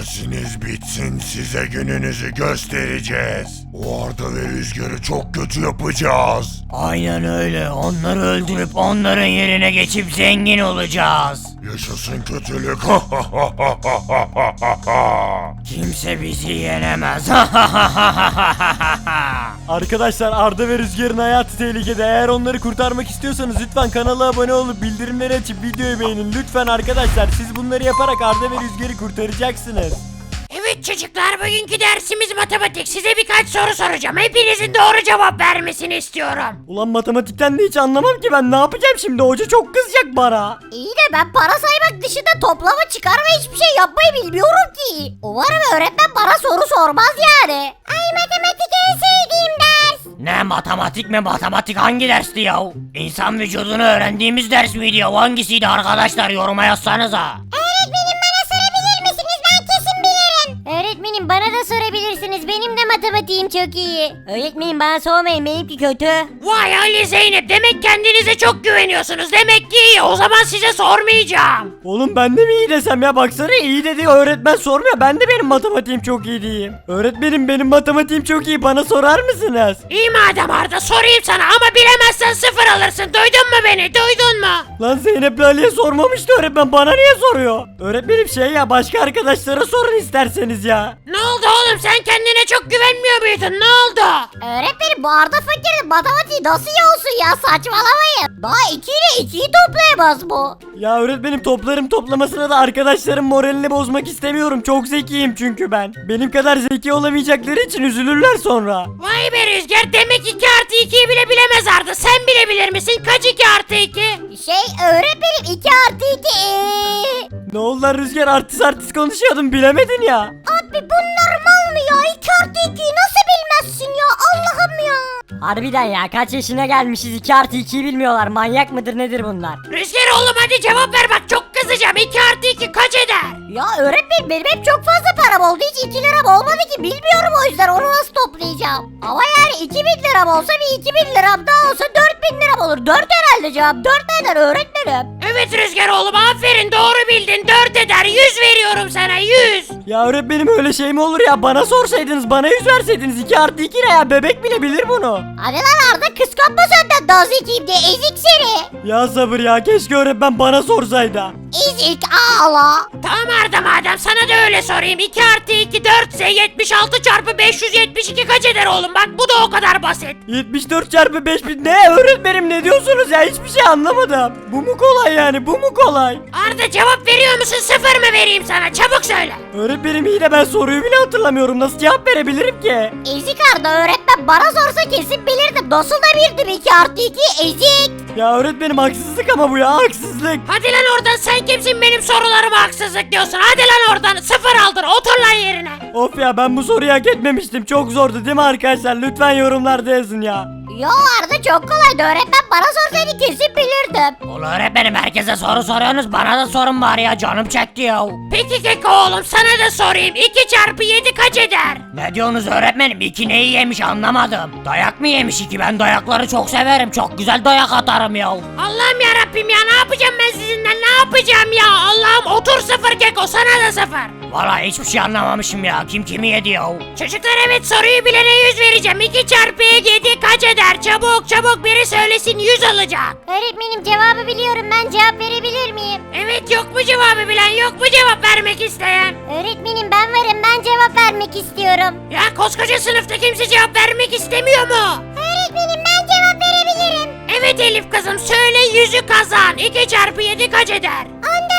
Dersiniz bitsin size gününüzü göstereceğiz. O Arda ve Rüzgar'ı çok kötü yapacağız. Aynen öyle. Onları öldürüp onların yerine geçip zengin olacağız. Yaşasın kötülük. Kimse bizi yenemez. Arkadaşlar Arda ve Rüzgar'ın hayatı tehlikede. Eğer onları kurtarmak istiyorsanız lütfen kanala abone olup bildirimleri açıp videoyu beğenin. Lütfen arkadaşlar siz bunları yaparak Arda ve Rüzgar'ı kurtaracaksınız. Evet çocuklar bugünkü dersimiz matematik. Size birkaç soru soracağım. Hepinizin doğru cevap vermesini istiyorum. Ulan matematikten de hiç anlamam ki ben ne yapacağım şimdi hoca çok kızacak bana. İyi de ben para saymak dışında toplama çıkarma hiçbir şey yapmayı bilmiyorum ki. Umarım öğretmen bana soru sormaz yani. Ay matematik en sevdiğim ders. ne matematik mi matematik hangi dersti ya? İnsan vücudunu öğrendiğimiz ders miydi ya? Hangisiydi arkadaşlar yoruma yazsanıza. Öğretmenim matematiğim çok iyi. Öğretmenim bana sormayın benimki kötü. Vay Ali Zeynep demek kendinize çok güveniyorsunuz. Demek ki iyi. O zaman size sormayacağım. Oğlum ben de mi iyi desem ya baksana iyi dedi öğretmen sormuyor ben de benim matematiğim çok iyi diyeyim. Öğretmenim benim matematiğim çok iyi bana sorar mısınız? İyi madem Arda sorayım sana ama bilemezsen sıfır alırsın. Duydun mu beni? Duydun mu? Lan Zeynep Ali'ye sormamıştı öğretmen bana niye soruyor? Öğretmenim şey ya başka arkadaşlara sorun isterseniz ya. Ne oldu oğlum sen kendine çok güvenmiyor muydun? Ne oldu? Öğretmenim bu Arda Fakir'in matematiği nasıl iyi olsun ya saçmalamayın. Daha 2 ile 2'yi toplayamaz bu. Ya öğretmenim toplarım toplamasına da arkadaşlarım moralini bozmak istemiyorum. Çok zekiyim çünkü ben. Benim kadar zeki olamayacakları için üzülürler sonra. Vay be Rüzgar demek 2 artı 2'yi bile bilemez Arda. Sen bilebilir misin? Kaç 2 artı 2? Şey öğretmenim 2 artı 2. Ne oldu lan Rüzgar artist artist konuşuyordun bilemedin ya. Abi bu normal mi ya? 2 artı 2'yi nasıl bilmezsin ya? Allah'ım ya. Harbiden ya kaç yaşına gelmişiz 2 artı 2'yi bilmiyorlar manyak mıdır nedir bunlar? Rüzgar oğlum hadi cevap ver bak çok kızacağım. 2 artı 2 kaç eder? Ya öğretmenim benim hep çok fazla param oldu. Hiç 2 liram olmadı ki. Bilmiyorum o yüzden onu nasıl toplayacağım. Ama yani 2000 liram olsa bir 2000 liram daha olsa 4000 liram olur. 4 herhalde cevap. 4 eder öğretmenim. Evet Rüzgar oğlum aferin doğru bildin 4 eder 100 veriyorum sana 100. Ya öğretmenim öyle şey mi olur ya bana sorsaydınız bana yüz verseydiniz 2 artı 2 ne ya bebek bile bilir bunu. Hadi lan Arda kıskanma senden daha zekiyim diye ezik seni. Ya sabır ya keşke öğretmen bana sorsaydı. Ezik ağla. Tamam Arda madem sorayım 2 artı 2 4 ise 76 çarpı 572 kaç eder oğlum bak bu da o kadar basit. 74 çarpı 5000 ne öğretmenim ne diyorsunuz ya hiçbir şey anlamadım. Bu mu kolay yani bu mu kolay? Arda cevap veriyor musun sıfır mı vereyim sana çabuk söyle. Öğretmenim iyi de ben soruyu bile hatırlamıyorum nasıl cevap verebilirim ki? Ezik Arda öğretmen bana sorsa kesin bilirdim. Nasıl da bildim 2 artı 2 ezik. Ya öğretmenim haksızlık ama bu ya haksızlık. Hadi lan oradan sen kimsin benim sorularıma haksızlık diyorsun hadi lan oradan sıfır aldın otur lan yerine. Of ya ben bu soruyu hak etmemiştim çok zordu değil mi arkadaşlar lütfen yorumlarda yazın ya. Yo Arda çok kolaydı öğretmen bana sorsaydı kesin bilirdim. Ulan öğretmenim herkese soru soruyorsunuz bana da sorun bari ya canım çekti ya. Peki Keko oğlum sana da sorayım 2 çarpı 7 kaç eder? Ne diyorsunuz öğretmenim iki neyi yemiş anlamadım. Dayak mı yemiş iki ben dayakları çok severim çok güzel dayak atarım ya. Allah'ım ya Rabbim ya ne yapacağım ben sizinle ne yapacağım ya Allah'ım otur sıfır Keko sana da sıfır. Valla hiçbir şey anlamamışım ya kim kimi yedi ya. Çocuklar evet soruyu bilene 100 vereceğim 2 çarpı 7 kaç eder çabuk çabuk biri söylesin 100 alacak. Öğretmenim cevabı biliyorum ben cevap verebilir miyim? Evet yok mu cevabı bilen yok mu cevap vermek isteyen? Öğretmenim ben varım ben cevap vermek istiyorum. Ya koskoca sınıfta kimse cevap vermek istemiyor mu? Öğretmenim ben cevap verebilirim. Evet Elif kızım söyle yüzü kazan 2 çarpı 7 kaç eder? 14 eder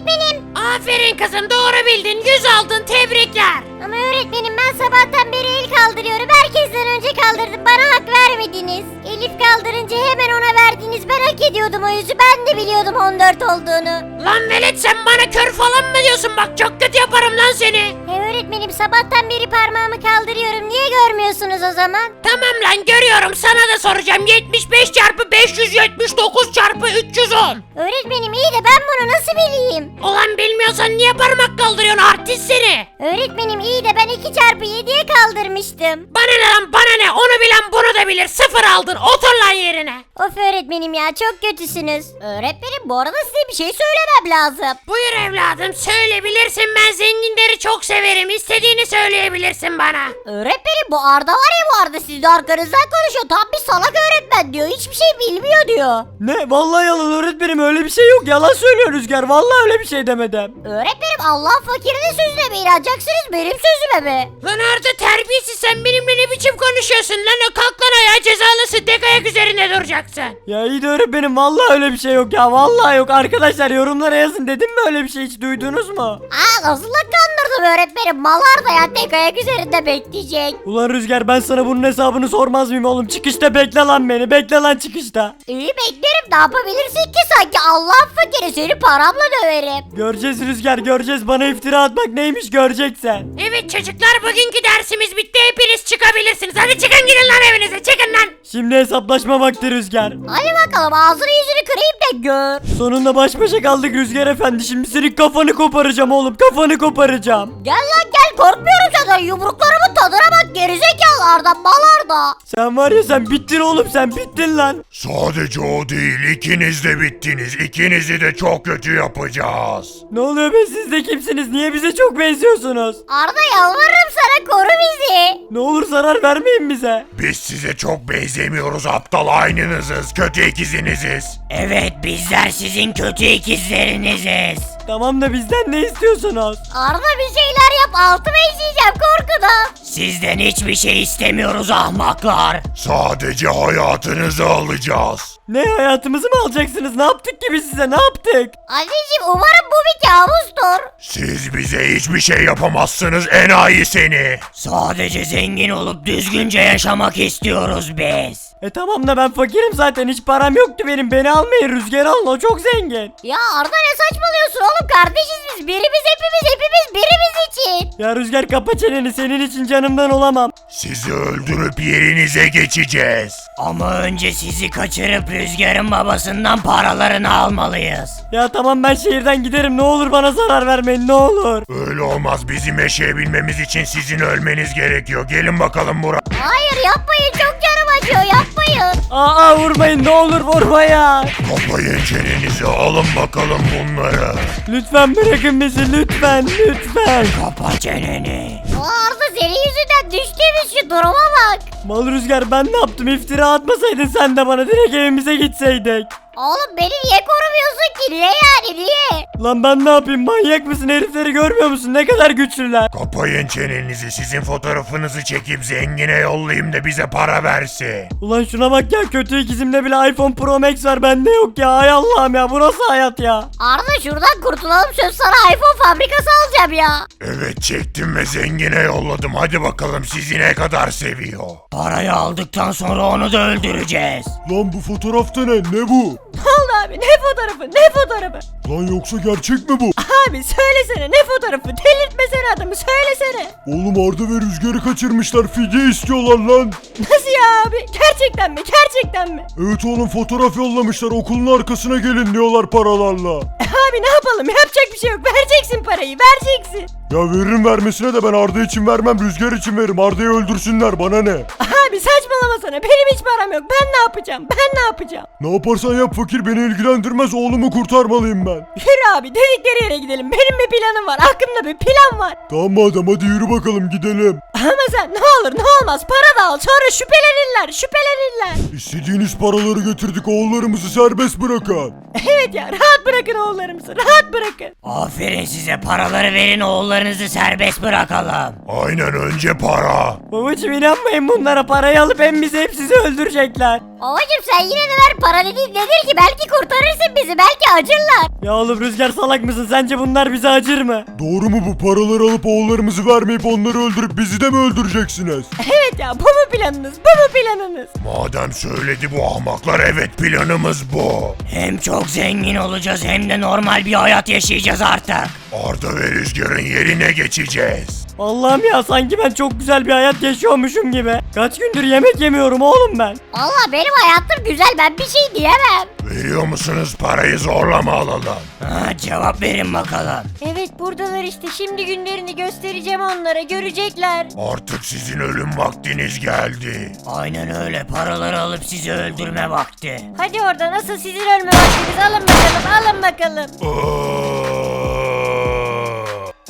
öğretmenim. Aferin kızım doğru bildin 100 aldın tebrikler. Ama öğretmenim ben sabahtan beri el kaldırıyorum. Herkesten önce kaldırdım. Bana hak vermediniz. Elif kaldırınca hemen ona verdiniz. Ben hak ediyordum o yüzü. Ben de biliyordum 14 olduğunu. Lan velet sen bana kör falan mı diyorsun bak çok kötü yaparım lan seni. E öğretmenim sabahtan beri parmağımı kaldırıyorum. Niye görmüyorsunuz o zaman? Tamam lan görüyorum sana da soracağım 75 çarpı 579 çarpı 310. Öğretmenim iyi de ben bunu nasıl bileyim? Ulan bilmiyorsan niye parmak kaldırıyorsun artist seni? Öğretmenim iyi de ben 2 çarpı 7'ye kaldırmıştım. Bana ne lan bana ne onu bilen bunu da bilir sıfır aldın otur lan yerine. Of öğretmenim ya çok kötüsünüz. Öğretmenim bu arada size bir şey söylemem lazım. Buyur evladım söyle bilirsin ben zenginleri çok severim. İstediğini söyleyebilirsin bana. Öğretmenim bu Arda var ya bu Arda sizin arkanızdan konuşuyor. Tam bir salak öğretmen diyor. Hiçbir şey bilmiyor diyor. Ne? Vallahi yalan öğretmenim öyle bir şey yok. Yalan söylüyor Rüzgar. Vallahi öyle bir şey demedim. Öğretmenim Allah'ın fakirine sözüne mi inanacaksınız benim sözüme mi? Lan Arda terbiyesiz sen benimle ne biçim konuşuyorsun lan? O kalk lan ayağa cezalısın. Tek ayak üzerinde duracaksın. Ya iyi de öğretmenim vallahi öyle bir şey yok ya. Vallahi yok. Arkadaşlar yorumlara yazın. Dedim mi öyle bir şey hiç duydunuz mu? Aa nasıl da kandırdım öğretmenim. Mal Arda ya tek ayak üzerinde bekleyecek. Ulan Rüzgar ben sana bunun hesabını sormaz mıyım oğlum? Çıkışta bekle lan beni. Bekle lan çıkışta. İyi beklerim ne yapabilirsin ki sanki Allah'ın fakiri seni paramla döverim. Göreceğiz Rüzgar göreceğiz. Bana iftira atmak neymiş göreceksen. Evet çocuklar bugünkü dersimiz bitti. Hepiniz çıkabilirsiniz. Hadi çıkın gidin lan evinize. Çıkın lan. Şimdi hesaplaşma vakti Rüzgar. Hadi bakalım ağzını yüzünü kırayım da gör. Sonunda baş başa kaldık Rüzgar Efendi. Şimdi senin kafanı koparacağım oğlum. Kafanı koparacağım. Gel lan gel korkmuyorum zaten yumruklarımın tadına bak gerizekalı Arda mal Arda. Sen var ya sen bittin oğlum sen bittin lan. Sadece o değil ikiniz de bittiniz. İkinizi de çok kötü yapacağız. Ne oluyor be siz de kimsiniz? Niye bize çok benziyorsunuz? Arda yalvarırım sana koru bizi. Ne olur zarar vermeyin bize. Biz size çok benzemiyoruz aptal aynınızız. Kötü ikiziniziz. Evet bizler sizin kötü ikizleriniziz. Tamam da bizden ne istiyorsunuz? Arda bir şeyler yap altıma işeyeceğim korkudan. Sizden hiçbir şey istemiyoruz ahmaklar. Sadece hayatınızı alacağız. Ne hayatımızı mı alacaksınız? Ne yaptık ki biz size? Ne yaptık? Anneciğim umarım bu bir kabustur. Siz bize hiçbir şey yapamazsınız enayi seni. Sadece zengin olup düzgünce yaşamak istiyoruz biz. E tamam da ben fakirim zaten hiç param yoktu benim. Beni almayın Rüzgar alın o çok zengin. Ya Arda ne saçmalıyorsun oğlum kardeşiz biz birimiz hepimiz hepimiz birimiz için. Ya Rüzgar kapa çeneni senin için canımdan olamam. Sizi öldürüp yerinize geçeceğiz. Ama önce sizi kaçırıp rüzgarın babasından paralarını almalıyız. Ya tamam ben şehirden giderim ne olur bana zarar vermeyin ne olur. Öyle olmaz bizim yaşayabilmemiz için sizin ölmeniz gerekiyor. Gelin bakalım buraya. Hayır yapmayın çok canım acıyor yapmayın. Aa vurmayın ne olur vurma ya. Kapayın çenenizi alın bakalım bunları. Lütfen bırakın bizi lütfen lütfen. Kapa çeneni. Aa, Arda senin yüzünden düştüğümüz şu duruma bak. Mal Rüzgar ben ne yaptım iftira atmasaydın sen de bana direkt evimize gitseydik. Oğlum beni niye korumuyorsun ki niye yani niye? Lan ben ne yapayım manyak mısın herifleri görmüyor musun ne kadar güçlüler. Kapayın çenenizi sizin fotoğrafınızı çekip zengine yollayayım da bize para versin. Ulan şuna bak ya kötü ikizimde bile iPhone Pro Max var bende yok ya ay Allah'ım ya bu nasıl hayat ya. Arda şuradan kurtulalım söz sana iPhone fabrikası alacağım ya. Evet çektim ve zengine yolladım. Hadi bakalım sizi ne kadar seviyor. Parayı aldıktan sonra onu da öldüreceğiz. Lan bu fotoğrafta ne? Ne bu? Allah abi ne fotoğrafı ne fotoğrafı? Lan yoksa gerçek mi bu? Abi söylesene ne fotoğrafı delirtmesene adamı söylesene. Oğlum Arda ve Rüzgar'ı kaçırmışlar. Fidye istiyorlar lan. Nasıl ya abi gerçekten mi gerçekten mi? Evet oğlum fotoğraf yollamışlar. Okulun arkasına gelin diyorlar paralarla. E abi ne yapalım yapacak bir şey yok vereceksin parayı vereceksin. Ya veririm vermesine de ben Arda için vermem. Rüzgar için veririm. Arda'yı öldürsünler bana ne? Abi saçmalamasana benim hiç param yok ben ne yapacağım ben ne yapacağım? Ne yaparsan yap fakir beni ilgilendirmez. Oğlumu kurtarmalıyım ben. Yürü abi dedikleri yere gidelim benim bir planım var aklımda bir plan var. Tamam madem hadi yürü bakalım gidelim. Ama sen ne olur ne olmaz para da al sonra şüphelenirler şüphelenirler. İstediğiniz paraları getirdik. Oğullarımızı serbest bırakın. Evet ya rahat bırakın oğullarımızı rahat bırakın. Aferin size paraları verin oğullarınızı serbest bırakalım. Aynen önce para. Babacım inanmayın bunlara parayı alıp hem bizi hep sizi öldürecekler. Babacım sen yine de ver para dediğin nedir ki belki kurtarırsın bizi belki acırlar. Ya oğlum Rüzgar salak mısın sence bunlar bize acır mı? Doğru mu bu paraları alıp oğullarımızı vermeyip onları öldürüp bizi de mi öldüreceksiniz? Evet ya bu mu planınız bu mu planınız? Madem söyledi bu ahmaklar evet planımız bu. Hem çok zengin olacağız hem de normal bir hayat yaşayacağız artık. Arda ve Rüzgar'ın yerine geçeceğiz. Allah'ım ya sanki ben çok güzel bir hayat yaşıyormuşum gibi. Kaç gündür yemek yemiyorum oğlum ben. Valla benim hayatım güzel ben bir şey diyemem. Veriyor musunuz parayı zorlama alalım. Ha, cevap verin bakalım. Evet buradalar işte şimdi günlerini göstereceğim onlara görecekler. Artık sizin ölüm vaktiniz geldi. Aynen öyle paraları alıp sizi öldürme vakti. Hadi orada nasıl sizin ölme vaktiniz alın bakalım alın bakalım. Aa!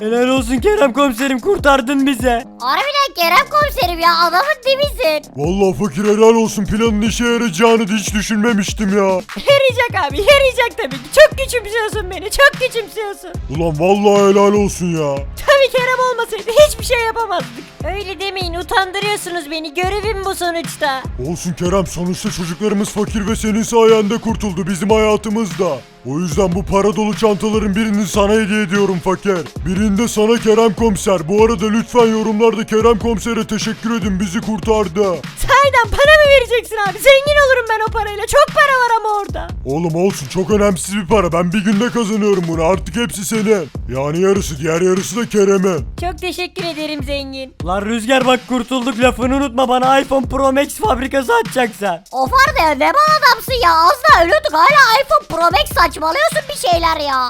Helal olsun Kerem komiserim kurtardın bize. Harbiden Kerem komiserim ya adamın dibisin. Vallahi fakir helal olsun planın işe yarayacağını da hiç düşünmemiştim ya. Yarayacak abi yarayacak tabii ki. Çok küçümsüyorsun beni çok küçümsüyorsun. Ulan vallahi helal olsun ya. Tabii Kerem olmasaydı hiçbir şey yapamazdık. Öyle demeyin utandırıyorsunuz beni görevim bu sonuçta. Olsun Kerem sonuçta çocuklarımız fakir ve senin sayende kurtuldu bizim hayatımızda. O yüzden bu para dolu çantaların birini sana hediye ediyorum fakir. Birinde sana Kerem komiser. Bu arada lütfen yorumlarda Kerem komisere teşekkür edin bizi kurtardı. Sahiden para mı vereceksin abi? Zengin olurum ben o parayla. Çok para var ama orada. Oğlum olsun çok önemsiz bir para. Ben bir günde kazanıyorum bunu. Artık hepsi senin. Yani yarısı diğer yarısı da Kerem'in. Çok teşekkür ederim zengin. Lan Rüzgar bak kurtulduk lafını unutma bana iPhone Pro Max fabrikası açacaksan. Of Arda ya ne mal adamsın ya az daha ölüyorduk hala iPhone Pro Max saçmalıyorsun bir şeyler ya.